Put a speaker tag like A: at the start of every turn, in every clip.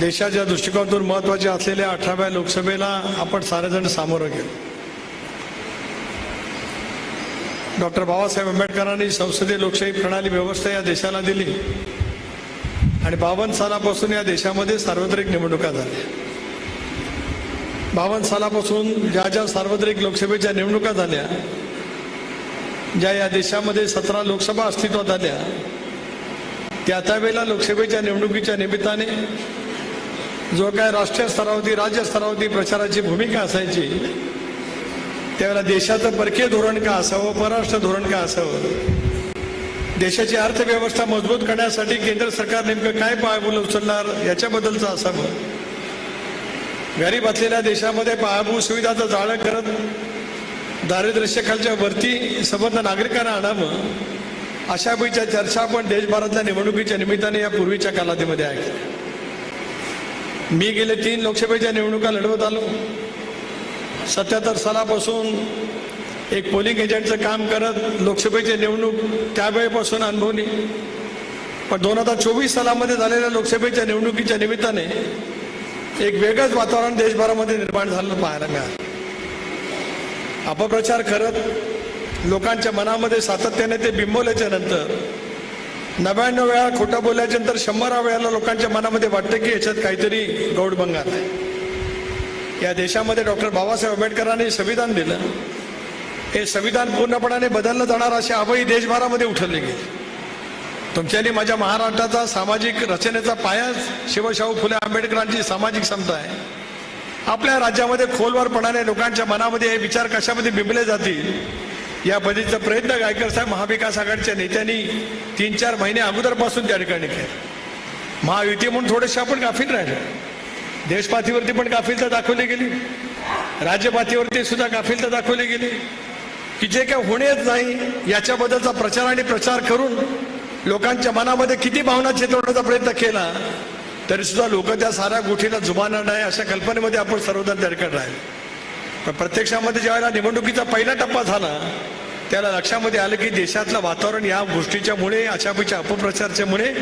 A: देशाच्या दृष्टिकोनातून महत्त्वाचे असलेल्या अठराव्या लोकसभेला आपण सारेजण सामोरं गेलो. डॉक्टर बाबासाहेब आंबेडकरांनी संसदीय लोकशाही प्रणाली व्यवस्था या देशाला दिली. आणि बावन्न सालापासून या देशामध्ये सार्वत्रिक निवडणुका झाल्या. बावन्न सालापासून ज्या ज्या सार्वत्रिक लोकसभेच्या निवडणुका झाल्या ज्या या देशामध्ये सतरा लोकसभा अस्तित्वात आल्या त्या त्यावेळेला लोकसभेच्या निवडणुकीच्या निमित्ताने जो काय राष्ट्रीय स्तरावरती राज्य स्तरावरती प्रचाराची भूमिका असायची त्यावेळेला देशाचं परकीय धोरण का असावं परराष्ट्र धोरण का असावं? देशाची अर्थव्यवस्था मजबूत करण्यासाठी केंद्र सरकार नेमकं काय पायाभूल उचलणार याच्याबद्दलचं असावं? गरीब असलेल्या देशामध्ये पायाभूत सुविधाचं जाळं करत दारिद्र्यरेषेखालच्या वरती संबंध नागरिकांना आणावं अशा पैच्या चर्चा आपण देशभरातल्या निवडणुकीच्या निमित्ताने या पूर्वीच्या कालावधीमध्ये ऐकल्या. मी गेले तीन लोकसभेच्या निवडणुका लढवत आलो. सत्याहत्तर सालापासून एक पोलिंग एजंटचं काम करत लोकसभेची निवडणूक त्यावेळेपासून अनुभवली. पण दोन हजार चोवीस सालामध्ये झालेल्या लोकसभेच्या निवडणुकीच्या निमित्ताने एक वेगळंच वातावरण देशभरामध्ये निर्माण झालं पाहायला मिळालं. अपप्रचार करत लोकांच्या मनामध्ये सातत्याने ते बिंबवल्याच्या नंतर नव्याण्णव वेळा खोटं बोलल्याच्या नंतर शंभरा वेळाला लोकांच्या मनामध्ये वाटतं की याच्यात काहीतरी गौडभंगात आहे. या देशामध्ये डॉक्टर बाबासाहेब आंबेडकरांनी संविधान दिलं. हे संविधान पूर्णपणाने बदललं जाणार असे आवाही देशभरामध्ये उठवले गेले. तुमच्यानी माझ्या महाराष्ट्राचा सामाजिक रचनेचा पायाच शिवशाहू फुले आंबेडकरांची सामाजिक समता आहे. आपल्या राज्यामध्ये खोलवरपणाने लोकांच्या मनामध्ये हे विचार कशामध्ये बिंबले जातील? या बजेटचा प्रयत्न गायकर साहेब महाविकास आघाडीच्या नेत्यांनी तीन चार महिने अगोदरपासून त्या ठिकाणी केला. महायुती म्हणून थोडेसे आपण गाफील राहिले. देशपातळीवरती पण गाफीलता दाखवली गेली. राज्यपातळीवरती सुद्धा गाफीलता दाखवली गेली. की जे काय होणेच नाही याच्याबद्दलचा प्रचार आणि प्रचार करून लोकांच्या मनामध्ये किती भावना चेतवण्याचा प्रयत्न केला तरी सुद्धा लोक त्या साऱ्या गोष्टीला जुमानणार नाही अशा कल्पनेमध्ये आपण सर्वजण त्या ठिकाणी राहिले. पण प्रत्यक्षामध्ये ज्यावेळेला निवडणुकीचा पहिला टप्पा झाला त्याला लक्षामध्ये आलं की देशातलं वातावरण या गोष्टीच्यामुळे अशापैकी अपप्रचारच्यामुळे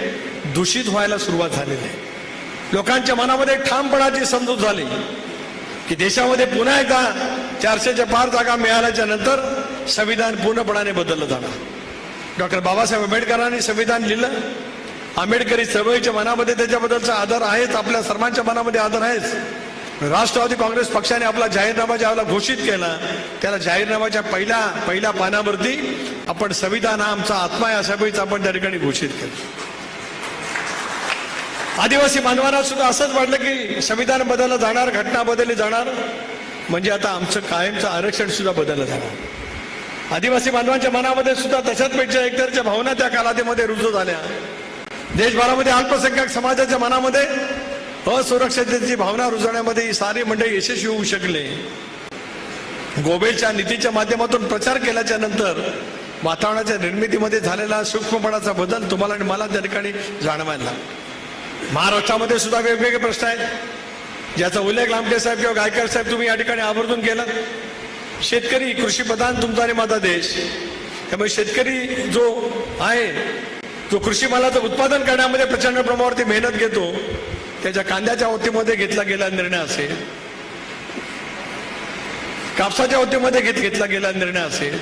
A: दूषित व्हायला सुरुवात झालेली आहे. लोकांच्या मनामध्ये ठामपणाची समजूत झाली की देशामध्ये पुन्हा एकदा चारशेच्या पार जागा मिळाल्याच्या नंतर संविधान पूर्णपणाने बदललं जाणार. डॉक्टर बाबासाहेब आंबेडकरांनी संविधान लिहिलं. आंबेडकरी चळवळीच्या मनामध्ये त्याच्याबद्दलचा आदर आहेच आपल्या सर्वांच्या मनामध्ये आदर आहेच. राष्ट्रवादी काँग्रेस पक्षाने आपला जाहीरनामा ज्यावेळेला घोषित केला त्याला जाहीरनामाच्या पहिल्या पहिल्या पानावरती आपण संविधान हा आमचा आत्मा आहे अशा वेळीच आपण त्या ठिकाणी घोषित केलं. आदिवासी बांधवांना सुद्धा असंच वाटलं की संविधान बदललं जाणार घटना बदलली जाणार म्हणजे आता आमचं कायमचं आरक्षण सुद्धा बदललं जाणार. आदिवासी बांधवांच्या मनामध्ये सुद्धा तशाच पेक्षा एकतरच्या भावना त्या कालावधीमध्ये रुजू झाल्या. देशभरामध्ये अल्पसंख्याक समाजाच्या मनामध्ये असुरक्षिततेची भावना रुजवण्यामध्ये ही सारी मंडळी यशस्वी होऊ शकले. गोबेच्या नीतीच्या माध्यमातून प्रचार केल्याच्यानंतर वातावरणाच्या निर्मितीमध्ये झालेला सूक्ष्मपणाचा बदल तुम्हाला आणि मला त्या ठिकाणी जाणवायला महाराष्ट्रामध्ये सुद्धा वेगवेगळे प्रश्न आहेत. ज्याचा उल्लेख लांबटे साहेब किंवा गायकर साहेब तुम्ही या ठिकाणी आवर्जून केला. शेतकरी कृषी प्रधान तुमचा आणि माझा देश. त्यामुळे शेतकरी जो आहे तो कृषी मालाचं उत्पादन करण्यामध्ये प्रचंड प्रमाणावरती मेहनत घेतो. त्याच्या कांद्याच्या वतीमध्ये घेतला गेला निर्णय असेल. कापसाच्या वतीमध्ये घेत घेतला गेला निर्णय असेल.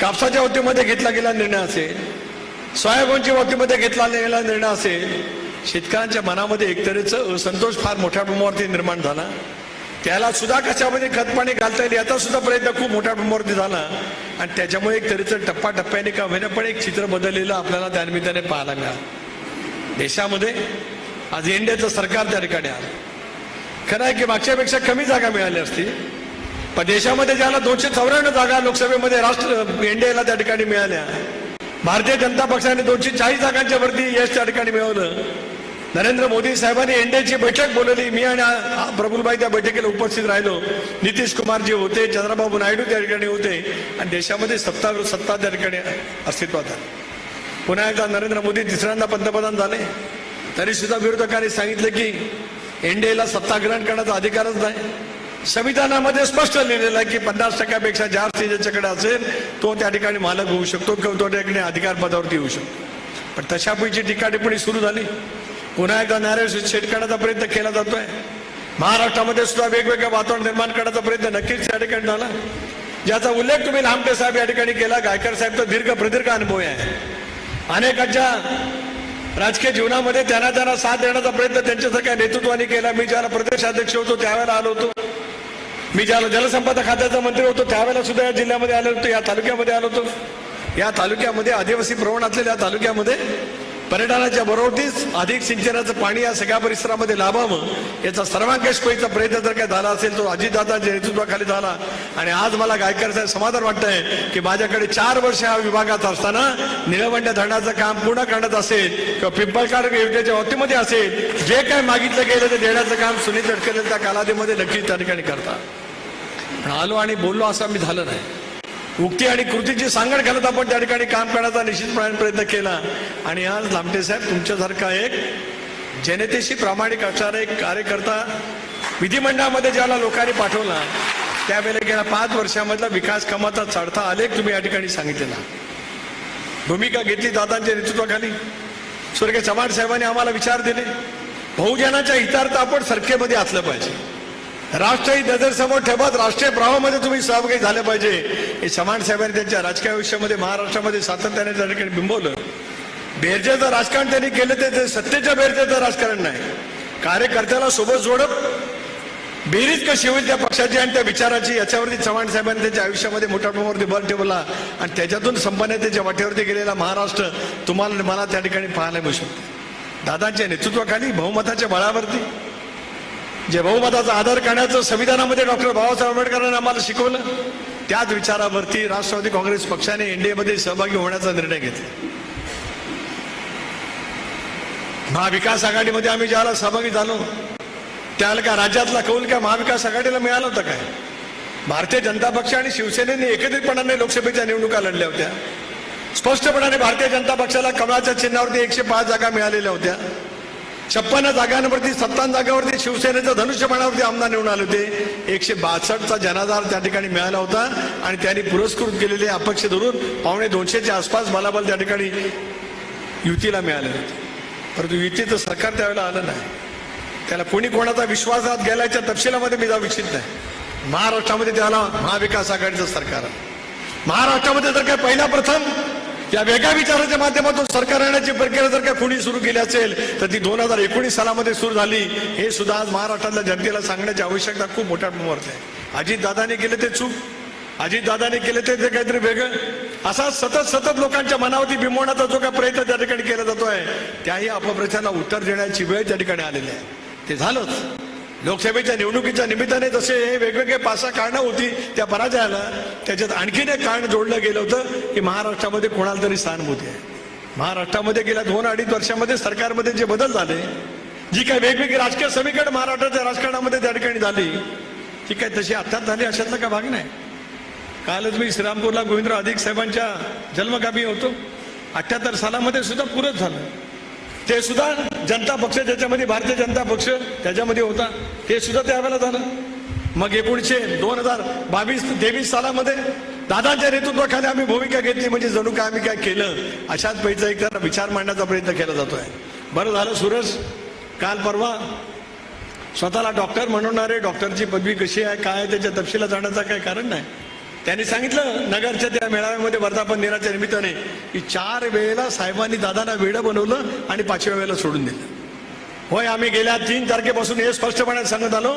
A: कापसाच्या वतीमध्ये घेतला गेला निर्णय असेल. सोयाबीनच्या बाबतीमध्ये घेतला गेला निर्णय असेल. शेतकऱ्यांच्या मनामध्ये एकतरीचं असंतोष फार मोठ्या प्रमाणावरती निर्माण झाला. त्याला सुद्धा कशामध्ये खतपाणी घालता येईल याचा सुद्धा प्रयत्न खूप मोठ्या प्रमाणावरती झाला. आणि त्याच्यामुळे एक तरीचं टप्प्याटप्प्याने का होईना पण एक चित्र बदललेलं आपल्याला त्यानिमित्ताने पाहायला मिळालं. देशामध्ये आज इंडियाचं सरकार त्या ठिकाणी आलं. खरं आहे की मागच्यापेक्षा कमी जागा मिळाल्या असती पण देशामध्ये ज्याला दोनशे चौऱ्याण्णव जागा लोकसभेमध्ये राष्ट्र एनडीएला त्या ठिकाणी मिळाल्या भारतीय जनता पक्षाने दोनशे चाळीस जागांच्या वरती यश त्या ठिकाणी मिळवलं. नरेंद्र मोदी साहेबांनी एनडीएची बैठक बोलवली मी आणि आ- त्या बैठकीला उपस्थित राहिलो. नितीश कुमारजी होते चंद्रबाबू नायडू त्या ठिकाणी होते आणि देशामध्ये सत्ता सत्ता त्या ठिकाणी अस्तित्वात आली. पुन्हा एकदा नरेंद्र मोदी तिसऱ्यांदा पंतप्रधान झाले. तरी सुद्धा विरोधकांनी सांगितलं की एनडीएला सत्ता ग्रहण करण्याचा अधिकारच नाही. संविधानामध्ये स्पष्ट लिहिलेलं आहे की पन्नास टक्क्यापेक्षा जास्त ज्याच्याकडे असेल तो त्या ठिकाणी मालक होऊ शकतो किंवा तो त्या ठिकाणी अधिकार पदावरती येऊ शकतो. पण तशापैकी टीका टिप्पणी सुरू झाली. पुन्हा एकदा नारायण शेट करण्याचा प्रयत्न केला जातोय. महाराष्ट्रामध्ये सुद्धा वेगवेगळं वातावरण निर्माण करण्याचा प्रयत्न नक्कीच त्या ठिकाणी झाला. ज्याचा उल्लेख तुम्ही लांबटे साहेब या ठिकाणी केला. गायकर तर दीर्घ प्रदीर्घ अनुभव आहे अनेकांच्या राजकीय जीवनामध्ये त्यांना त्यांना साथ देण्याचा प्रयत्न त्यांच्यासारख्या नेतृत्वाने केला. मी ज्याला प्रदेशाध्यक्ष होतो त्यावेळेला आलो होतो. मी ज्याला जलसंपदा खात्याचा मंत्री होतो त्यावेळेला सुद्धा या जिल्ह्यामध्ये आलो होतो या तालुक्यामध्ये आलो होतो. या तालुक्यामध्ये आदिवासी प्रवण असलेल्या या तालुक्यामध्ये पर्यटनाच्या बरोबरीच अधिक सिंचनाचं पाणी या सगळ्या परिसरामध्ये लाभावं याचा सर्वांकषपैचा प्रयत्न जर काय झाला असेल तो अजितदादांच्या नेतृत्वाखाली झाला. आणि आज मला गायकर साहेब समाधान वाटतंय की माझ्याकडे चार वर्ष या विभागात असताना निळवंड्या धरणाचं काम पूर्ण करण्यात असेल किंवा पिंपळकार योजनेच्या बाबतीमध्ये असेल जे काय मागितलं गेलं ते देण्याचं काम सुनील तटकरे त्या कालावधीमध्ये नक्कीच त्या ठिकाणी करतात. आलो आणि बोललो असं मी झालं नाही. उक्ती आणि कृतीची सांगड घालत आपण त्या ठिकाणी काम करण्याचा निश्चितपणे प्रयत्न केला. आणि आज लामटे साहेब तुमच्यासारखा एक जनतेशी प्रामाणिक असणारा एक कार्यकर्ता विधिमंडळामध्ये ज्याला लोकांनी पाठवला त्यावेळेला गेल्या पाच वर्षामधला विकास कामाचा चढता आलेख तुम्ही या ठिकाणी सांगितलेला. भूमिका घेतली दादांच्या नेतृत्वाखाली. स्वर्गीय चव्हाण साहेबांनी आम्हाला विचार दिले. बहुजनाच्या हितार्थ आपण सरकेमध्ये असलं पाहिजे. राष्ट्रही नजरसमोर ठेवत राष्ट्रीय प्रवाहामध्ये तुम्ही सहभागी झाले पाहिजे. हे चव्हाण साहेबांनी त्यांच्या राजकीय आयुष्यामध्ये महाराष्ट्रामध्ये सातत्याने त्या ठिकाणी बिंबवलं. बेरजेचं राजकारण त्यांनी केलं ते- सत्तेच्या बेरजेचं राजकारण नाही. कार्यकर्त्याला सोबत जोडत बेरीज कशी होईल त्या पक्षाची आणि त्या विचाराची याच्यावरती चव्हाण साहेबांनी त्यांच्या आयुष्यामध्ये मोठ्या प्रमाणावरती भर ठेवला आणि त्याच्यातून संपन्नतेच्या वाटेवरती गेलेला महाराष्ट्र तुम्हाला मला त्या ठिकाणी पाहायला मिळू शकतो. दादांच्या नेतृत्वाखाली बहुमताच्या बळावरती. जे बहुमताचा आदर करण्याचं संविधानामध्ये डॉक्टर बाबासाहेब आंबेडकरांनी आम्हाला शिकवलं त्याच विचारावरती राष्ट्रवादी काँग्रेस पक्षाने एनडीएमध्ये सहभागी होण्याचा निर्णय घेतला. महाविकास आघाडीमध्ये आम्ही ज्याला सहभागी झालो त्याला का राज्यातला कौल काय महाविकास आघाडीला मिळाला होता काय? भारतीय जनता पक्ष आणि शिवसेनेने एकत्रितपणाने लोकसभेच्या निवडणुका लढल्या होत्या. स्पष्टपणाने भारतीय जनता पक्षाला कमळाच्या चिन्हावरती एकशे पाच जागा मिळालेल्या होत्या. छप्पन्न जागांवरती सत्तावन्न जागावरती शिवसेनेचं धनुष्यबाणावरती आमदार निवडून आले होते. एकशे बासष्टचा जनाधार त्या ठिकाणी मिळाला होता आणि त्यांनी पुरस्कृत केलेले अपक्ष धरून पावणे दोनशेच्या आसपास बलाबल त्या ठिकाणी युतीला मिळाले होते. परंतु युतीचं सरकार त्यावेळेला आलं नाही. त्याला कोणी कोणाचा विश्वासात गेल्याच्या तपशिलामध्ये मी जाऊ इच्छित नाही. महाराष्ट्रामध्ये त्याला महाविकास आघाडीचं सरकार महाराष्ट्रामध्ये जर काय पहिला प्रथम या वेगळ्या विचाराच्या माध्यमातून सरकार येण्याची प्रक्रिया जर का कोणी सुरू केली असेल तर ती दोन हजार एकोणीस सालामध्ये सुरू झाली. हे सुद्धा आज महाराष्ट्रातल्या जनतेला सांगण्याची आवश्यकता खूप मोठ्या प्रमाणावर आहे. अजितदादाने केलं ते चूक. अजितदादाने केलं ते ते काहीतरी वेगळं. असा सतत सतत लोकांच्या मनावरती बिमवण्याचा जो काही प्रयत्न त्या ठिकाणी केला जातोय त्याही अपप्रचाराला उत्तर देण्याची वेळ त्या ठिकाणी आलेली आहे. ते झालंच. लोकसभेच्या निवडणुकीच्या निमित्ताने जसे हे वेगवेगळे पाच सहा कारणं होती त्या पराजयाला त्याच्यात आणखीन एक कारण जोडलं गेलं होतं की महाराष्ट्रामध्ये कोणाला तरी सहानुभूती आहे. महाराष्ट्रामध्ये गेल्या दोन अडीच वर्षामध्ये सरकारमध्ये जे बदल झाले जी काही वेगवेगळी राजकीय समीकरण महाराष्ट्राच्या राजकारणामध्ये त्या ठिकाणी झाली ती काय तशी आत्ताच झाली अशातला का भाग नाही. कालच मी श्रीरामपूरला गोविंदराव अधिक साहेबांच्या जन्मगामी होतो. अठ्ठ्याहत्तर सालामध्ये सुद्धा पुरत झालं. ते सुद्धा जनता पक्ष ज्याच्यामध्ये भारतीय जनता पक्ष त्याच्यामध्ये होता ते सुद्धा त्यावेळेला झालं. मग एकोणीसशे दोन हजार बावीस तेवीस सालामध्ये दादांच्या नेतृत्वाखाली आम्ही भूमिका घेतली म्हणजे जणू काय आम्ही काय केलं अशाच पैसा एक जरा विचार मांडण्याचा प्रयत्न केला जातोय. बरं झालं सुरज काल परवा स्वतःला डॉक्टर म्हणणारे डॉक्टरची पदवी कशी आहे काय आहे त्याच्या तपशिला जाण्याचं काही कारण नाही. त्यांनी सांगितलं नगरच्या त्या मेळाव्यामध्ये वर्धापन दिनाच्या निमित्ताने की चार वेळेला साहेबांनी दादांना वेळं बनवलं आणि पाचव्या वेळेला सोडून दिलं. होय आम्ही गेल्या तीन तारखेपासून हे स्पष्टपणे सांगत आलो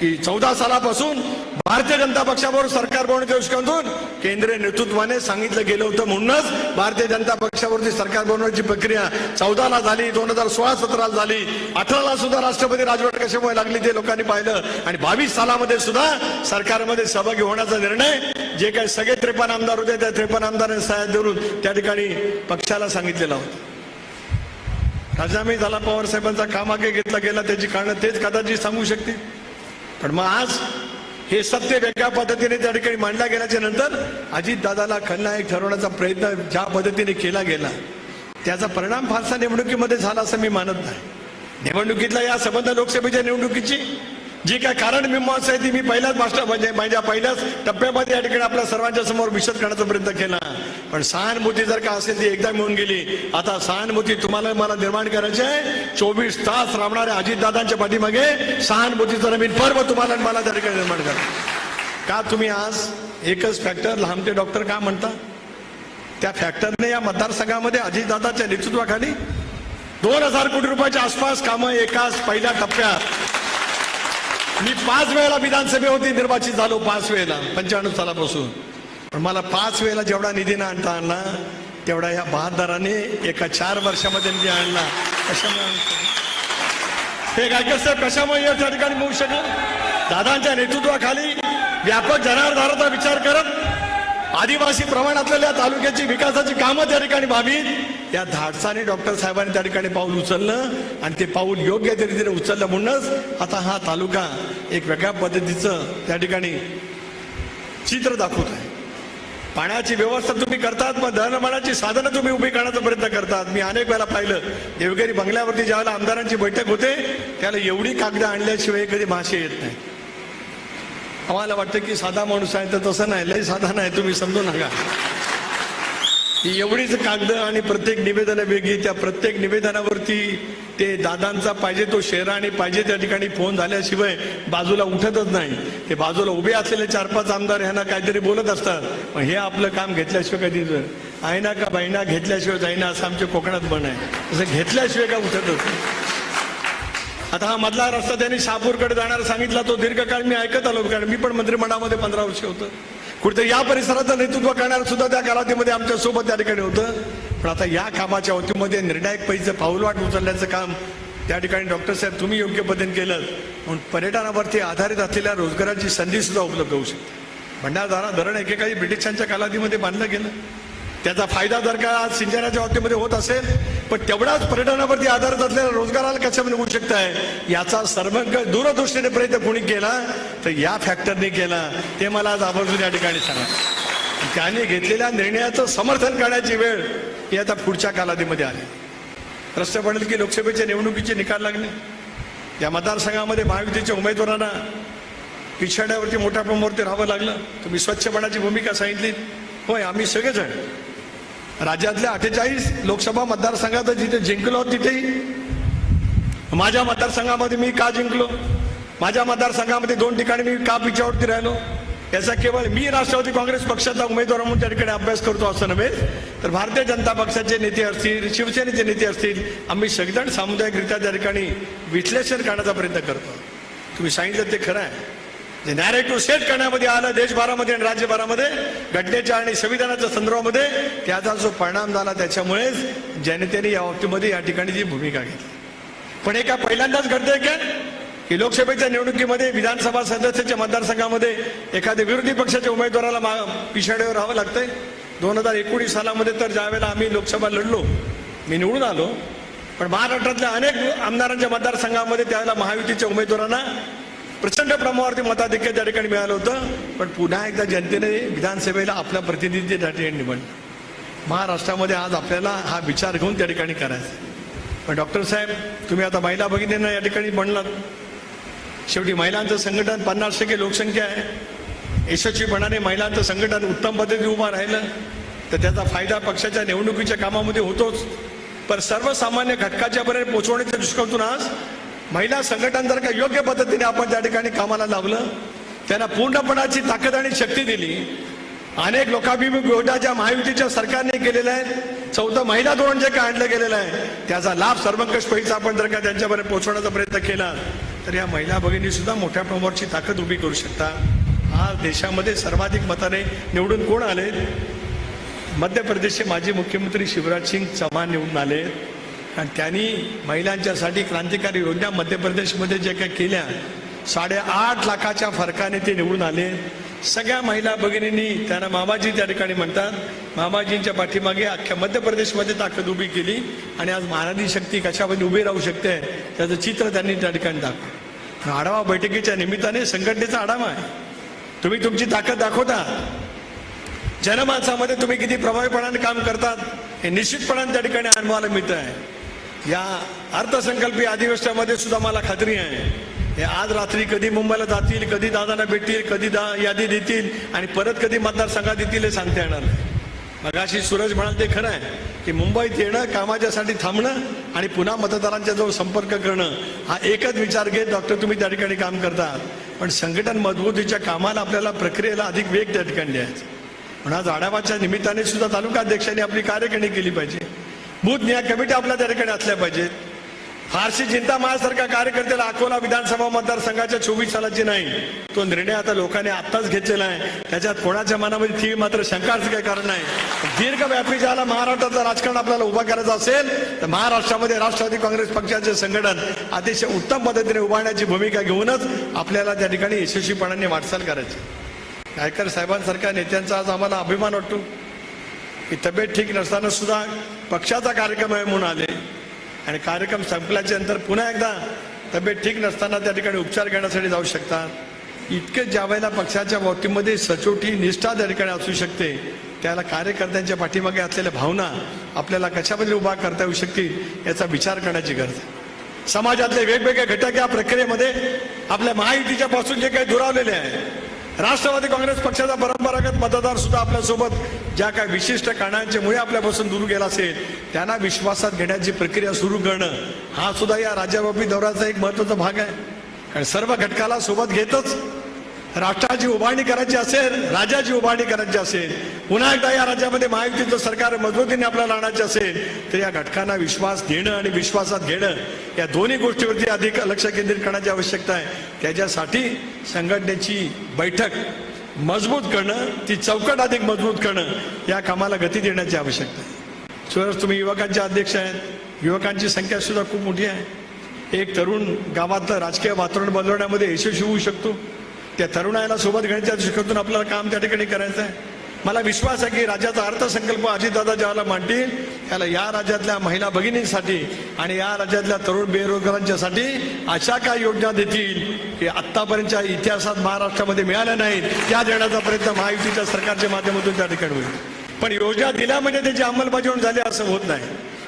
A: की चौदा सालापासून भारतीय जनता पक्षाबरोबर सरकार बनवण्याच्या दृष्टिकोनातून केंद्रीय नेतृत्वाने सांगितलं गेलं होतं म्हणूनच भारतीय जनता पक्षावरती सरकार बनवण्याची प्रक्रिया चौदाला झाली दोन हजार सोळा सतराला झाली अठराला सुद्धा राष्ट्रपती राजवट कशामुळे लागली ते लोकांनी पाहिलं आणि बावीस सालामध्ये सुद्धा सरकारमध्ये सहभागी होण्याचा निर्णय जे काही सगळे त्रेपन्न आमदार होते त्या त्रेपन्न आमदारांनी सहाय्य धरून त्या ठिकाणी पक्षाला सांगितलेला होता. राजीनामे झाला पवार साहेबांचा कामागे घेतला गेला त्याची कारणं तेच कदाचित सांगू शकते पण मग आज हे सत्य वेगळ्या पद्धतीने त्या ठिकाणी मांडला गेल्याच्यानंतर अजितदादाला खलनायक ठरवण्याचा प्रयत्न ज्या पद्धतीने केला गेला त्याचा परिणाम फारसा निवडणुकीमध्ये झाला असं मी मानत नाही. निवडणुकीतला या संबंध लोकसभेच्या निवडणुकीची जी काय कारण मीमांसा आहे ती मी पहिल्याच मास्टर म्हणजे माझ्या पहिल्याच टप्प्यामध्ये या ठिकाणी आपल्या सर्वांच्या समोर विशद करण्याचा प्रयत्न केला. पण सहानुभूती जर का असेल ती एकदा मिळून गेली आता सहानुभूती तुम्हाला मला निर्माण करायची आहे. चोवीस तास राबणाऱ्या अजितदादांच्या पाठीमागे सहानुभूतीचं नवीन पर्व तुम्हाला मला त्या ठिकाणी निर्माण करा. का तुम्ही आज एकच फॅक्टर लांबते डॉक्टर का म्हणता? त्या फॅक्टरने या मतदारसंघामध्ये अजितदादाच्या नेतृत्वाखाली दोन हजार कोटी रुपयाच्या आसपास कामं एकाच पहिल्या टप्प्यात मी पाच वेळेला विधानसभेवरती निर्वाचित झालो पाच वेळेला. पंच्याण्णव सालापासून. पण मला पाच वेळेला जेवढा निधी ना आणता आणला तेवढा या बहादराने एका चार वर्षामध्ये निधी आणला. कशामुळे हे गायकर साहेब कशामुळे या त्या ठिकाणी मिळू शकलं? दादांच्या नेतृत्वाखाली व्यापक जनाधाराचा विचार करत आदिवासी प्रमाण असलेल्या तालुक्याची विकासाची कामं त्या ठिकाणी व्हावीत. या धाडसाने डॉक्टर साहेबांनी त्या ठिकाणी पाऊल उचललं आणि ते पाऊल योग्य तरीतीने रीतीने उचललं म्हणूनच आता हा तालुका एक वेगळ्या पद्धतीचं त्या ठिकाणी चित्र दाखवत आहे. पाण्याची व्यवस्था तुम्ही करतात मग धनमानाची साधनं तुम्ही उभी करण्याचा प्रयत्न करतात. मी अनेक वेळा पाहिलं देवगिरी बंगल्यावरती ज्यावेळेला आमदारांची बैठक होते त्याला एवढी कागदं आणल्याशिवाय कधी भाषे येत नाही आम्हाला वाटतं की साधा माणूस आहे तर तसं नाही लय साधा नाही तुम्ही समजू नका. एवढीच कागद आणि प्रत्येक निवेदनं वेगळी त्या प्रत्येक निवेदनावरती ते दादांचा पाहिजे तो शेरा आणि पाहिजे त्या ठिकाणी फोन झाल्याशिवाय बाजूला उठतच नाही. ते बाजूला उभे असलेले चार पाच आमदार ह्यांना काहीतरी बोलत असतात. पण हे आपलं काम घेतल्याशिवाय कधी आयना का बहिणा घेतल्याशिवाय जाईना असं आमच्या कोकणात बन आहे. तसं घेतल्याशिवाय का उठतच आता हा मधला रस्ता त्यांनी शहापूरकडे जाणारा सांगितला तो दीर्घकाळ मी ऐकत आलो कारण मी पण मंत्रिमंडळामध्ये पंधरा वर्ष होतं. कुठे या परिसराचं नेतृत्व करणार सुद्धा त्या कालावधीमध्ये आमच्यासोबत त्या ठिकाणी होतं. पण आता या कामाच्या वतीमध्ये निर्णायक पैसे पाऊलवाट उचलण्याचं काम त्या ठिकाणी डॉक्टर साहेब तुम्ही योग्य पद्धतीने केलं. म्हणून पर्यटनावरती आधारित असलेल्या रोजगाराची संधी सुद्धा उपलब्ध होऊ शकते. भंडारदारा धरण एकेकाळी ब्रिटिशांच्या कालावधीमध्ये बांधलं गेलं. त्याचा फायदा जर का आज सिंचनाच्या बाबतीमध्ये होत असेल पण तेवढाच पर्यटनावरती आधारित असलेल्या रोजगाराला कशामध्ये होऊ शकत आहे याचा सर्वंक दूरदृष्टीने प्रयत्न कोणी केला तर या फॅक्टरने केला. ते मला आज आवर्जून या ठिकाणी सांगा. त्याने घेतलेल्या निर्णयाचं समर्थन करण्याची वेळ ही आता पुढच्या कालावधीमध्ये आली. प्रश्न पडेल की लोकसभेच्या निवडणुकीचे निकाल लागले. या मतदारसंघामध्ये महायुतीच्या उमेदवारांना पिछाड्यावरती मोठ्या प्रमाणावरती राहावं लागलं. तुम्ही स्वच्छपणाची भूमिका सांगितली होय आम्ही सगळेजण राज्यातल्या अठ्ठेचाळीस लोकसभा मतदारसंघात जिथे जिंकलो तिथेही माझ्या मतदारसंघामध्ये मी का जिंकलो? माझ्या मतदारसंघामध्ये दोन ठिकाणी मी का पिछावरती राहिलो? याचा केवळ मी राष्ट्रवादी काँग्रेस पक्षाचा उमेदवार म्हणून त्या ठिकाणी अभ्यास करतो असं नव्हे. तर भारतीय जनता पक्षाचे नेते असतील शिवसेनेचे नेते असतील आम्ही सगळेजण सामुदायिकरित्या त्या ठिकाणी विश्लेषण करण्याचा प्रयत्न करतो. तुम्ही सांगितलं ते खरं आहे. जे नॅरेटिव्ह सेट करण्यामध्ये आलं देशभरामध्ये आणि राज्यभरामध्ये घटनेच्या आणि संविधानाच्या संदर्भामध्ये त्याचा जो परिणाम झाला त्याच्यामुळेच जनतेने या बाबतीमध्ये या ठिकाणी जी भूमिका घेतली. पण हे काय पहिल्यांदाच घडतंय का? की लोकसभेच्या निवडणुकीमध्ये विधानसभा सदस्याच्या मतदारसंघामध्ये एखाद्या विरोधी पक्षाच्या उमेदवाराला मा पिछाडीवर राहावं लागतंय? दोन हजार एकोणीस सालामध्ये तर ज्यावेळेला आम्ही लोकसभा लढलो मी निवडून आलो. पण महाराष्ट्रातल्या अनेक आमदारांच्या मतदारसंघामध्ये त्यावेळेला महायुतीच्या उमेदवारांना प्रचंड प्रमाणावरती मताधिक्य त्या ठिकाणी मिळालं होतं. पण पुन्हा एकदा जनतेने विधानसभेला आपला प्रतिनिधी त्या ठिकाणी निवडलं. महाराष्ट्रामध्ये आज आपल्याला हा विचार घेऊन त्या ठिकाणी करायचा. पण डॉक्टर साहेब तुम्ही आता महिला भगिनींना या ठिकाणी म्हणलात. शेवटी महिलांचं संघटन पन्नास टक्के लोकसंख्या आहे. यशस्वीपणाने महिलांचं संघटन उत्तम पद्धतीने उभं राहिलं. तर त्याचा फायदा पक्षाच्या निवडणुकीच्या कामामध्ये होतोच. पण सर्वसामान्य घटकाच्या पर्यंत पोहोचवण्याच्या दृष्टीकोनातून आज महिला संघटन जर का योग्य पद्धतीने आपण त्या ठिकाणी कामाला लावलं. त्यांना पूर्णपणाची ताकद आणि शक्ती दिली. अनेक लोकाभिमुख योजना ज्या महायुतीच्या सरकारने केलेल्या आहेत चौथं महिला धोरण जे काय आणलं गेलेलं आहे त्याचा लाभ सर्वंकष पैसा आपण जर का त्यांच्यापर्यंत पोहोचवण्याचा प्रयत्न केला तर या महिला भगिनी सुद्धा मोठ्या प्रमाणावरची ताकद उभी करू शकता. आज देशामध्ये सर्वाधिक मताने निवडून कोण आले मध्य प्रदेशचे माजी मुख्यमंत्री शिवराज सिंग चव्हाण निवडून आले आणि त्यांनी महिलांच्यासाठी क्रांतिकारी योजना मध्य प्रदेशमध्ये जे काही केल्या साडेआठ लाखाच्या फरकाने ते निवडून आले. सगळ्या महिला भगिनींनी त्यांना मामाजी त्या ठिकाणी म्हणतात. मामाजींच्या पाठीमागे अख्ख्या मध्य प्रदेशमध्ये ताकद उभी केली आणि आज महाराणी शक्ती कशामध्ये उभी राहू शकते त्याचं चित्र त्यांनी त्या ठिकाणी दाखवलं. आढावा बैठकीच्या निमित्ताने संघटनेचा आढावा आहे. तुम्ही तुमची ताकद दाखवता. जनमानसामध्ये तुम्ही किती प्रभावीपणाने काम करतात हे निश्चितपणाने त्या ठिकाणी अनुभवायला मिळत आहे या अर्थसंकल्पीय अधिवेशनामध्ये सुद्धा मला खात्री आहे. हे आज रात्री कधी मुंबईला जातील कधी दादांना भेटतील कधी दा यादी देतील आणि परत कधी मतदारसंघात येतील हे सांगता येणार मग अशी सूरज म्हणाल ते खरं आहे की मुंबईत येणं कामाच्यासाठी थांबणं आणि पुन्हा मतदारांच्या जवळ संपर्क करणं हा एकच विचार घेत डॉक्टर तुम्ही त्या ठिकाणी काम करता पण संघटन मजबूतीच्या कामाला आपल्याला प्रक्रियेला अधिक वेग त्या ठिकाणी द्यायचा. म्हणून आज आढावाच्या निमित्ताने सुद्धा तालुका अध्यक्षांनी आपली कार्यकारणी केली पाहिजे. बूथ न्याय कमिटी आपल्या त्या ठिकाणी असल्या पाहिजेत फारशी चिंता माझ्यासारख्या कार्यकर्त्याला अकोला विधानसभा मतदारसंघाच्या चोवीस सालाची नाही. तो निर्णय आता लोकांनी आत्ताच घेतलेला आहे. त्याच्यात कोणाच्या मनामध्ये ती मात्र शंकाच काही कारण नाही. दीर्घव्यापी ज्याला महाराष्ट्राचं राजकारण आपल्याला उभा करायचं असेल तर महाराष्ट्रामध्ये राष्ट्रवादी काँग्रेस पक्षाचे संघटन अतिशय उत्तम पद्धतीने उभारण्याची भूमिका घेऊनच आपल्याला त्या ठिकाणी यशस्वीपणाने वाटचाल करायची. गायकर साहेबांसारख्या नेत्यांचा आज आम्हाला अभिमान वाटतो. की तब्येत ठीक नसताना सुद्धा पक्षाचा कार्यक्रम आहे म्हणून आले. आणि कार्यक्रम संपल्याच्या नंतर पुन्हा एकदा तब्येत ठीक नसताना त्या ठिकाणी उपचार घेण्यासाठी जाऊ शकतात. इतके ज्या वेळेला पक्षाच्या बाबतीमध्ये सचोटी निष्ठा त्या ठिकाणी असू शकते त्याला कार्यकर्त्यांच्या पाठीमागे असलेल्या भावना आपल्याला कशामध्ये उभा करता येऊ शकतील याचा विचार करण्याची गरज आहे. समाजातले वेगवेगळे घटक या प्रक्रियेमध्ये आपल्या महायुतीच्या पासून जे काही दुरावलेले आहे राष्ट्रवादी काँग्रेस पक्षाचा परंपरागत मतदार सुद्धा आपल्यासोबत ज्या काही विशिष्ट कारणांच्यामुळे आपल्यापासून दूर गेला असेल त्यांना विश्वासात घेण्याची प्रक्रिया सुरू करणं हा सुद्धा या राज्यव्यापी दौऱ्याचा एक महत्त्वाचा भाग आहे. कारण सर्व घटकाला सोबत घेतच राष्ट्राची उभारणी करायची असेल राज्याची उभारणी करायची असेल पुन्हा एकदा या राज्यामध्ये महायुतीचं सरकार मजबूतीने आपल्याला आणायचं असेल तर या घटकांना विश्वास देणं आणि विश्वासात घेणं या दोन्ही गोष्टीवरती अधिक लक्ष केंद्रित करण्याची आवश्यकता आहे. त्याच्यासाठी संघटनेची बैठक मजबूत करणं ती चौकट अधिक मजबूत करणं या कामाला गती देण्याची आवश्यकता आहे. सुरज तुम्ही युवकांचे अध्यक्ष आहेत. युवकांची संख्या सुद्धा खूप मोठी आहे. एक तरुण गावातलं राजकीय वातावरण बदलवण्यामध्ये यशस्वी होऊ शकतो. त्या तरुणाला सोबत घेण्याच्या दृष्टिकोनातून आपल्याला काम त्या ठिकाणी करायचं आहे मला विश्वास आहे की राज्याचा अर्थसंकल्प अजितदादा ज्याला मांडतील त्याला या राज्यातल्या महिला भगिनींसाठी आणि या राज्यातल्या तरुण बेरोजगारांच्यासाठी अशा काय योजना देतील की आत्तापर्यंतच्या इतिहासात महाराष्ट्रामध्ये मिळाल्या नाहीत. त्या देण्याचा प्रयत्न महायुतीच्या सरकारच्या माध्यमातून त्या ठिकाणी होईल. पण योजना दिल्या म्हणजे त्याची अंमलबजावणी झाली असं होत नाही.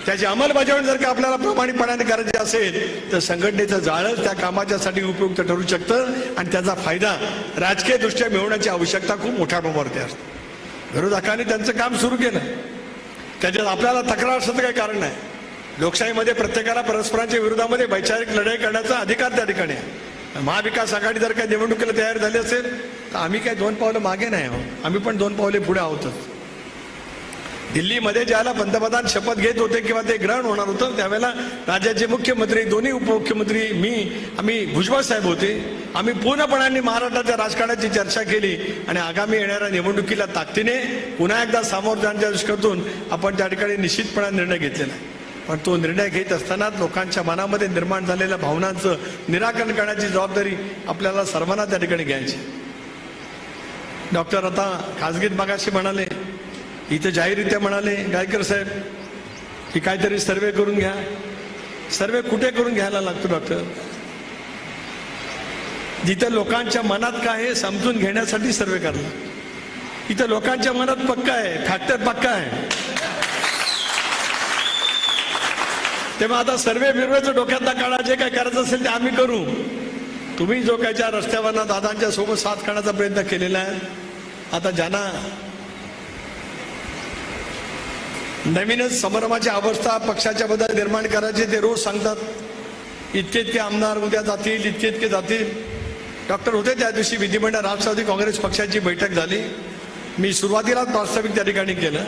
A: त्याची अंमलबजावणी जर का आपल्याला प्रामाणिकपणाने करायची असेल तर संघटनेचं जाळं त्या कामाच्यासाठी उपयुक्त ठरू शकतं आणि त्याचा फायदा राजकीय दृष्ट्या मिळवण्याची आवश्यकता खूप मोठ्या प्रमाणावरती असते विरोधकांनी त्यांचं काम सुरू केलं. त्याच्यात आपल्याला तक्रार असं काही कारण नाही. लोकशाहीमध्ये प्रत्येकाला परस्परांच्या विरोधामध्ये वैचारिक लढाई करण्याचा अधिकार त्या ठिकाणी आहे. महाविकास आघाडी जर काही निवडणुकीला तयार झाली असेल तर आम्ही काही दोन पावलं मागे नाही आहोत. आम्ही पण दोन पावले पुढे आहोतच. दिल्लीमध्ये ज्याला पंतप्रधान शपथ घेत होते किंवा ते ग्रहण होणार होतं त्यावेळेला राज्याचे मुख्यमंत्री दोन्ही उपमुख्यमंत्री मी आम्ही भुजबळ साहेब होते. आम्ही पूर्णपणाने महाराष्ट्राच्या राजकारणाची चर्चा केली आणि आगामी येणाऱ्या निवडणुकीला ताकदीने पुन्हा एकदा सामोर जाण्याच्या दृष्टीतून आपण त्या ठिकाणी निश्चितपणे निर्णय घेतलेला आहे. पण तो निर्णय घेत असतानाच लोकांच्या मनामध्ये निर्माण झालेल्या भावनांचं निराकरण करण्याची जबाबदारी आपल्याला सर्वांना त्या ठिकाणी घ्यायची डॉक्टर आता खाजगीत मागाशी म्हणाले इथं जाहीररित्या म्हणाले गायकर साहेब की काहीतरी सर्वे करून घ्या. सर्वे कुठे करून घ्यायला लागतो डॉक्टर? जिथं लोकांच्या मनात काय आहे समजून घेण्यासाठी सर्वे करला इथं लोकांच्या मनात पक्का आहे फॅक्टर पक्का आहे. तेव्हा आता सर्वे बिर्वेचं डोक्यातला काळा जे काय करायचं असेल ते आम्ही करू. तुम्ही जो काय रस्त्यावरना दादांच्या सोबत साथ करण्याचा प्रयत्न केलेला आहे आता ज्यांना नवीनच संभ्रमाची अवस्था पक्षाच्या बद्दल निर्माण करायची ते रोज सांगतात. इतके इतके आमदार उद्या जातील इतके इतके जातील. डॉक्टर होते त्या दिवशी विधिमंडळ राष्ट्रवादी काँग्रेस पक्षाची बैठक झाली. मी सुरुवातीलाच प्रास्ताविक त्या ठिकाणी केलं.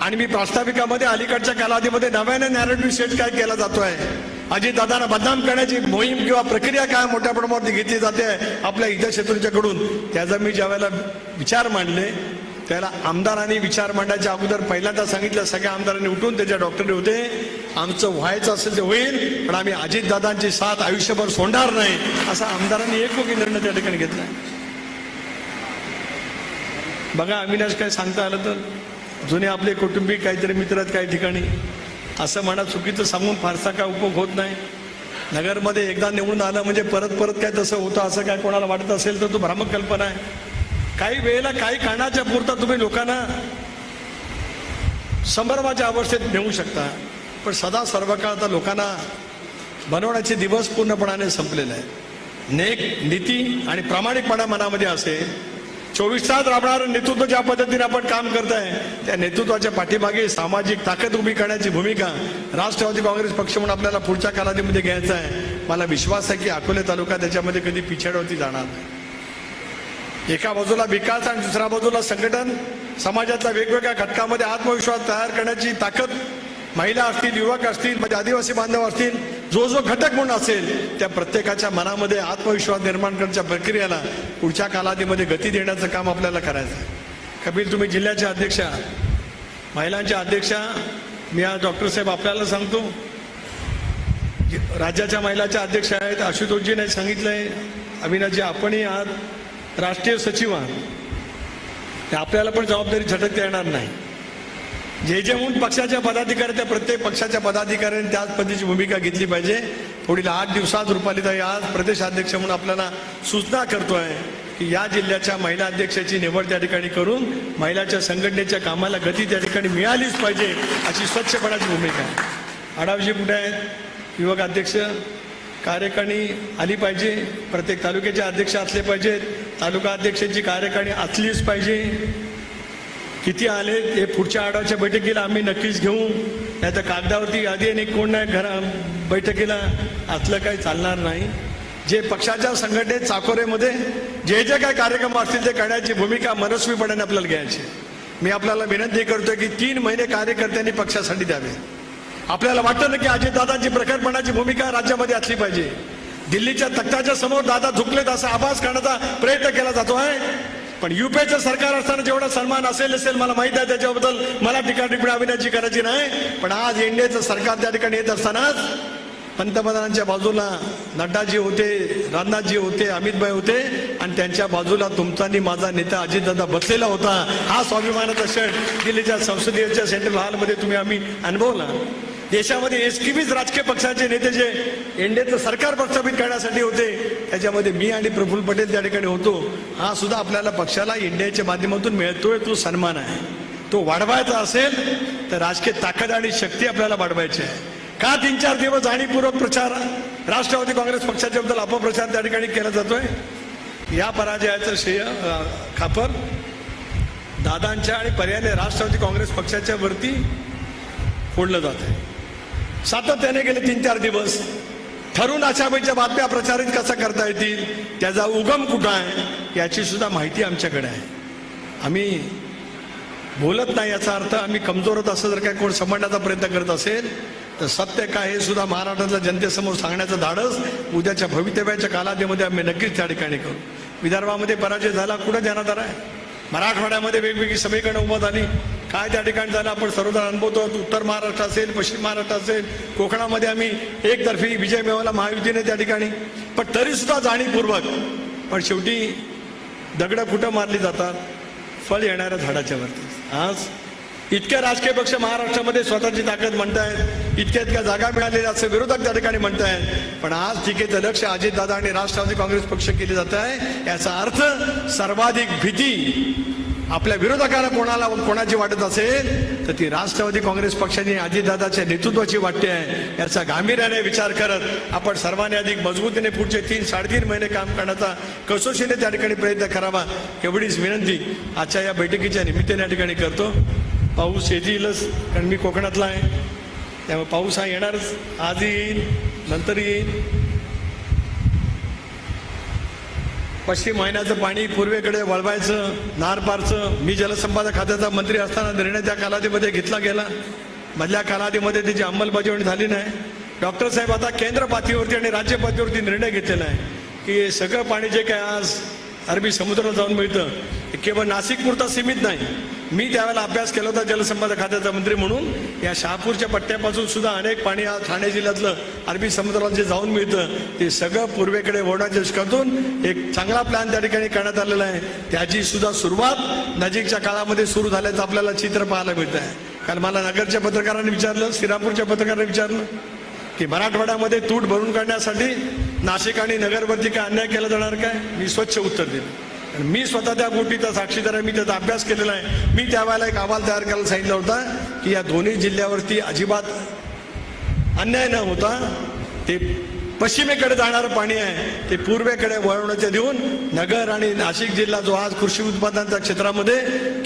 A: आणि मी प्रास्ताविकामध्ये अलीकडच्या कालावधीमध्ये नव्याने नॅरेटिव्ह सेट काय केला जातोय? अजित दादांना बदनाम करण्याची मोहीम किंवा प्रक्रिया काय मोठ्या प्रमाणावरती घेतली जाते आपल्या हितक्षेत्रीच्याकडून त्याचा मी ज्यावेळेला विचार मांडले त्याला आमदारांनी विचार मांडायच्या अगोदर पहिल्यांदा सांगितलं सगळ्या आमदारांनी उठून त्याच्या डॉक्टरने होते. आमचं व्हायचं असेल ते होईल पण आम्ही अजितदादांची साथ आयुष्यभर सोडणार नाही असा आमदारांनी एकमुखी निर्णय त्या ठिकाणी घेतला. बघा अविनाश काय सांगता आलं तर जुने आपले कुटुंबिक काहीतरी मित्र आहेत काही ठिकाणी असं म्हणा चुकीचं सांगून फारसा काय उपयोग होत नाही. नगरमध्ये एकदा निवडून आलं म्हणजे परत परत काय तसं होतं असं काय कोणाला वाटत असेल तर तो भ्रामक कल्पना आहे. काही वेळेला काही कारणाच्या पुरता तुम्ही लोकांना संभ्रमाच्या अवस्थेत नेऊ शकता. पण सदा सर्व काळ आता लोकांना बनवण्याचे दिवस पूर्णपणाने संपलेले आहे नेक नीती आणि प्रामाणिकपणा मनामध्ये असेल चोवीस तास राबणारं नेतृत्व ज्या पद्धतीने आपण काम करताय. त्या नेतृत्वाच्या पाठीमागे सामाजिक ताकद उभी करण्याची भूमिका राष्ट्रवादी काँग्रेस पक्ष म्हणून आपल्याला पुढच्या कालावधीमध्ये घ्यायचा आहे. मला विश्वास आहे की अकोले तालुका त्याच्यामध्ये कधी पिछाडवरती जाणार नाही. एका बाजूला विकास आणि दुसऱ्या बाजूला संघटन समाजातल्या वेगवेगळ्या घटकामध्ये आत्मविश्वास तयार करण्याची ताकद महिला असतील युवक असतील म्हणजे आदिवासी बांधव असतील जो जो घटक म्हणून असेल त्या प्रत्येकाच्या मनामध्ये आत्मविश्वास निर्माण करण्याच्या प्रक्रियेला पुढच्या कालावधीमध्ये गती देण्याचं काम आपल्याला करायचं आहे. कपिल तुम्ही जिल्ह्याच्या अध्यक्षा महिलांच्या अध्यक्षा मी आज डॉक्टर साहेब आपल्याला सांगतो राज्याच्या महिलाच्या अध्यक्ष आहेत आशुतोषजीने सांगितलंय अविनाशजी आपणही आहात. राष्ट्रीय सचिव आपल्याला पण जबाबदारी झटकता येणार नाही. जे जे म्हणून पक्षाच्या पदाधिकारी त्या प्रत्येक पक्षाच्या पदाधिकाऱ्यांनी त्याच पद्धतीची भूमिका घेतली पाहिजे. पुढील आठ दिवसात रुपालीताई आज प्रदेशाध्यक्ष म्हणून आपल्याला सूचना करतोय की या जिल्ह्याच्या महिला अध्यक्षाची निवड त्या ठिकाणी करून महिलाच्या संघटनेच्या कामाला गती त्या ठिकाणी मिळालीच पाहिजे अशी स्वच्छपणाची भूमिका आहे. आडावजी कुठे आहेत? युवक अध्यक्ष. कार्यकारिणी आली पाहिजे प्रत्येक तालुक्याचे अध्यक्ष असले पाहिजेत तालुका अध्यक्षांची कार्यकारिणी असलीच पाहिजे. किती आले हे पुढच्या आठवड्याच्या बैठकीला आम्ही नक्कीच घेऊ. नाही तर कागदावरती यादी आणि कोण नाही घरा बैठकीला असलं काही चालणार नाही. जे पक्षाच्या संघटनेत चाकोरेमध्ये जे जे काही कार्यक्रम असतील ते करण्याची भूमिका मनस्वीपणाने आपल्याला घ्यायची मी आपल्याला विनंती करतोय की तीन महिने कार्यकर्त्यांनी पक्षासाठी द्यावे. आपल्याला वाटतं ना की अजितदादांची प्रखरपणाची भूमिका राज्यामध्ये असली पाहिजे. दिल्लीच्या तख्ताच्या समोर दादा झुकलेत असा आभास करण्याचा प्रयत्न केला जातो आहे पण युपीएचं सरकार असताना जेवढा सन्मान असेल असेल मला माहीत आहे त्याच्याबद्दल मला टीका टिप्पणी अभिनयाची करायची नाही. पण आज एनडीएचं सरकार त्या ठिकाणी येत असतानाच पंतप्रधानांच्या बाजूला नड्डाजी होते राजनाथजी होते अमितभाई होते आणि त्यांच्या बाजूला तुमचा माझा नेता अजितदादा बसलेला होता. हा स्वाभिमानाचा क्षण दिल्लीच्या संसदीयच्या सेंट्रल हॉलमध्ये तुम्ही आम्ही अनुभवला. देशामध्ये एसकीबीच राजकीय पक्षाचे नेते जे एनडीएचं सरकार प्रस्थापित करण्यासाठी होते त्याच्यामध्ये मी आणि प्रफुल्ल पटेल त्या ठिकाणी होतो. हा सुद्धा आपल्याला पक्षाला इंडियाच्या माध्यमातून मिळतोय तो सन्मान आहे. तो वाढवायचा असेल तर राजकीय ताकद आणि शक्ती आपल्याला वाढवायची आहे. का तीन चार दिवस जाणीवपूर्वक प्रचार राष्ट्रवादी काँग्रेस पक्षाच्या बद्दल अपप्रचार त्या ठिकाणी केला जातोय? या पराजयाचं श्रेय खापर. दादांच्या आणि पर्यायाने राष्ट्रवादी काँग्रेस पक्षाच्या वरती फोडलं जात आहे सातत्याने गेले तीन चार दिवस. ठरून आशाबाईच्या बातम्या प्रचारित कसा करता येतील त्याचा उगम कुठं आहे याची सुद्धा माहिती आमच्याकडे आहे. आम्ही बोलत नाही याचा अर्थ आम्ही कमजोर होत असं जर काय कोण समजण्याचा प्रयत्न करत असेल तर सत्य काय हे सुद्धा महाराष्ट्रातल्या जनतेसमोर सांगण्याचं धाडस उद्याच्या भवितव्याच्या कालावधीमध्ये आम्ही नक्कीच त्या ठिकाणी करू. विदर्भामध्ये पराजय झाला कुठं ध्यानात आहे मराठवाड्यामध्ये वेगवेगळी समीकरणं उभं झाली काय त्या ठिकाणी झालं? आपण सर्वजण अनुभवतो. उत्तर महाराष्ट्र असेल पश्चिम महाराष्ट्र असेल कोकणामध्ये आम्ही एकतर्फी विजय मिळवला महायुतीने त्या ठिकाणी. पण तरी सुद्धा जाणीवपूर्वक पण शेवटी दगडं कुठं मारली जातात? फळ येणाऱ्या झाडाच्या वरती. आज इतक्या राजकीय पक्ष महाराष्ट्रामध्ये स्वतःची ताकद म्हणतायत. इतक्या इतक्या जागा मिळालेल्या असं विरोधक त्या ठिकाणी म्हणत आहेत पण आज टीकेचं लक्ष अजितदादा आणि राष्ट्रवादी काँग्रेस पक्ष केले जात आहे. याचा अर्थ सर्वाधिक भीती आपल्या विरोधकाला कोणाला कोणाची वाटत असेल तर ती राष्ट्रवादी काँग्रेस पक्षाने अजितदादाच्या नेतृत्वाची वाटते आहे. याचा गांभीर्याने विचार करत आपण सर्वांनी अधिक मजबूतीने पुढचे तीन साडेतीन महिने काम करण्याचा कसोशीने त्या ठिकाणी प्रयत्न करावा एवढीच विनंती आजच्या या बैठकीच्या निमित्ताने या ठिकाणी करतो. पाऊस येतीलच कारण मी कोकणातला आहे. त्यामुळे पाऊस हा येणारच आज येईल नंतर येईल. पश्चिम महिन्याचं पाणी पूर्वेकडे वळवायचं नारपारचं. मी जलसंपदा खात्याचा मंत्री असताना निर्णय त्या कालावधीमध्ये घेतला गेला. मधल्या कालावधीमध्ये त्याची अंमलबजावणी झाली नाही. डॉक्टर साहेब आता केंद्र पातळीवरती आणि राज्य पातळीवरती निर्णय घेतलेला आहे की हे सगळं पाणी जे काय आज अरबी समुद्रात जाऊन मिळतं हे केवळ नाशिक पुरता सीमित नाही मी त्यावेळेला अभ्यास केला होता जलसंपदा खात्याचा मंत्री म्हणून. या शहापूरच्या पट्ट्यापासून सुद्धा अनेक पाणी आज ठाणे जिल्ह्यातलं अरबी समुद्राला जे जाऊन मिळतं. ते सगळं पूर्वेकडे वळण्याच्या दृष्टीतून एक चांगला प्लॅन त्या ठिकाणी करण्यात आलेला आहे. त्याची सुद्धा सुरुवात नजीकच्या काळामध्ये सुरू झाल्याचं आपल्याला चित्र पाहायला मिळत आहे कारण मला नगरच्या पत्रकारांनी विचारलं श्रीरामपूरच्या पत्रकारांनी विचारलं की मराठवाड्यामध्ये तूट भरून काढण्यासाठी नाशिक आणि नगरवरती काय अन्याय केला जाणार काय? मी स्वच्छ उत्तर दिलं. मी स्वतः त्या गोष्टीचा साक्षीदार आहे मी त्याचा अभ्यास केलेला आहे. मी त्यावेळेला एक अहवाल तयार करायला सांगितला होता की या दोन्ही जिल्ह्यावरती अजिबात अन्याय न होता ते पश्चिमेकडे जाणारं पाणी आहे ते पूर्वेकडे वळवण्याचे देऊन नगर आणि नाशिक जिल्हा जो आज कृषी उत्पादनाच्या क्षेत्रामध्ये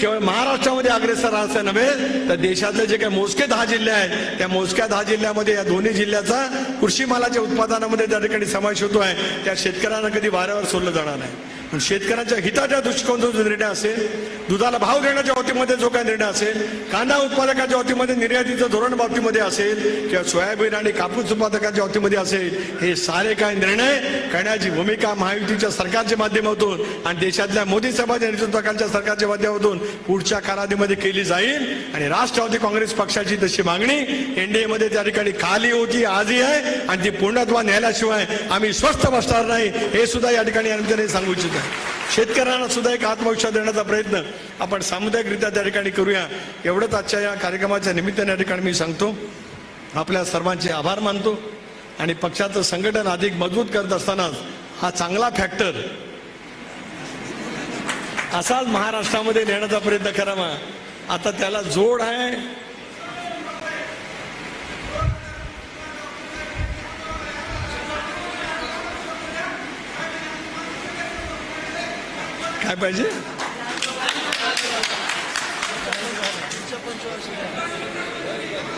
A: केवळ महाराष्ट्रामध्ये अग्रेसर असं नव्हे तर देशातले जे काही मोजके दहा जिल्हे आहेत त्या मोजक्या दहा जिल्ह्यामध्ये या दोन्ही जिल्ह्याचा कृषी मालाच्या उत्पादनामध्ये त्या ठिकाणी समावेश होतो आहे. त्या शेतकऱ्यांना कधी वाऱ्यावर सोडलं जाणार नाही. पण शेतकऱ्यांच्या हिताच्या दृष्टिकोनातून जो निर्णय असेल दुधाला भाव देण्याच्या बाबतीमध्ये जो काही निर्णय असेल कांदा उत्पादकाच्या बाबतीमध्ये निर्यातीचं धोरण बाबतीमध्ये असेल किंवा सोयाबीन आणि कापूस उत्पादकाच्या बाबतीमध्ये असेल हे सारे काही निर्णय करण्याची भूमिका महायुतीच्या सरकारच्या माध्यमातून आणि देशातल्या मोदी सभाच्या नेतृत्वाखालच्या सरकारच्या माध्यमातून पुढच्या कालावधीमध्ये केली जाईल. आणि राष्ट्रवादी काँग्रेस पक्षाची तशी मागणी एनडीएमध्ये त्या ठिकाणी खाली होती आजही आहे आणि ती पूर्णत्वा न्यायलाशिवाय आम्ही स्वस्थ बसणार नाही हे सुद्धा या ठिकाणी या सांगू इच्छित. आहे शेतकऱ्यांना सुद्धा एक आत्मविश्वास देण्याचा प्रयत्न आपण सामुदायिकरित्या त्या ठिकाणी करूया. एवढंच आजच्या या कार्यक्रमाच्या निमित्ताने या ठिकाणी मी सांगतो. आपल्या सर्वांचे आभार मानतो आणि पक्षाचं संघटन अधिक मजबूत करत असतानाच हा चांगला फॅक्टर असाच महाराष्ट्रामध्ये नेण्याचा प्रयत्न करावा. आता त्याला जोड आहे. काय पाहिजे?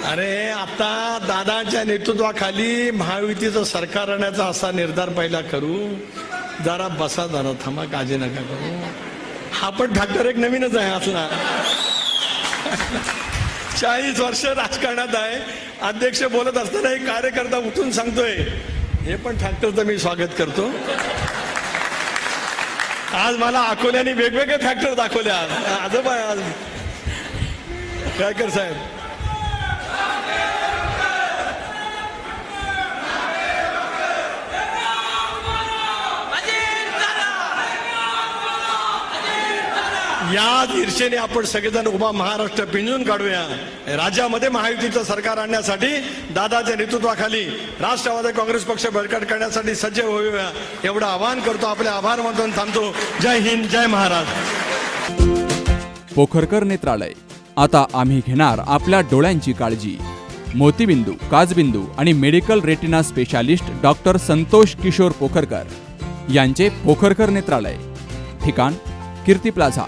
A: अरे आता दादाच्या नेतृत्वाखाली महायुतीचं सरकार आणण्याचा असा निर्धार पहिला करू. जरा बसा जरा थांबा काळजी नका करू. हा पण ठाकर एक नवीनच आहे असला चाळीस वर्ष राजकारणात आहे. अध्यक्ष बोलत असताना एक कार्यकर्ता उठून सांगतोय हे पण ठाकरचं मी स्वागत करतो. आज मला अकोल्याने वेगवेगळे फॅक्टर दाखवल्या आज. आजोबा आज. काय साहेब? या ईर्षेने आपण सगळेजण उभा महाराष्ट्र पिंजून काढूया. राज्यामध्ये महायुतीचं सरकार आणण्यासाठी दादाच्या नेतृत्वाखाली राष्ट्रवादी काँग्रेस पक्ष बळकट करण्यासाठी सज्ज होऊया. एवढं आवाहन करतो आपले आभार मानून थांबतो. जय हिंद जय महाराज
B: पोखरकर नेत्रालय. आता आम्ही घेणार आपल्या डोळ्यांची काळजी. मोतीबिंदू काजबिंदू आणि medical retina specialist doctor Santosh Kishor Pokharkar यांचे पोखरकर नेत्रालय. ठिकाण Kirti plaza.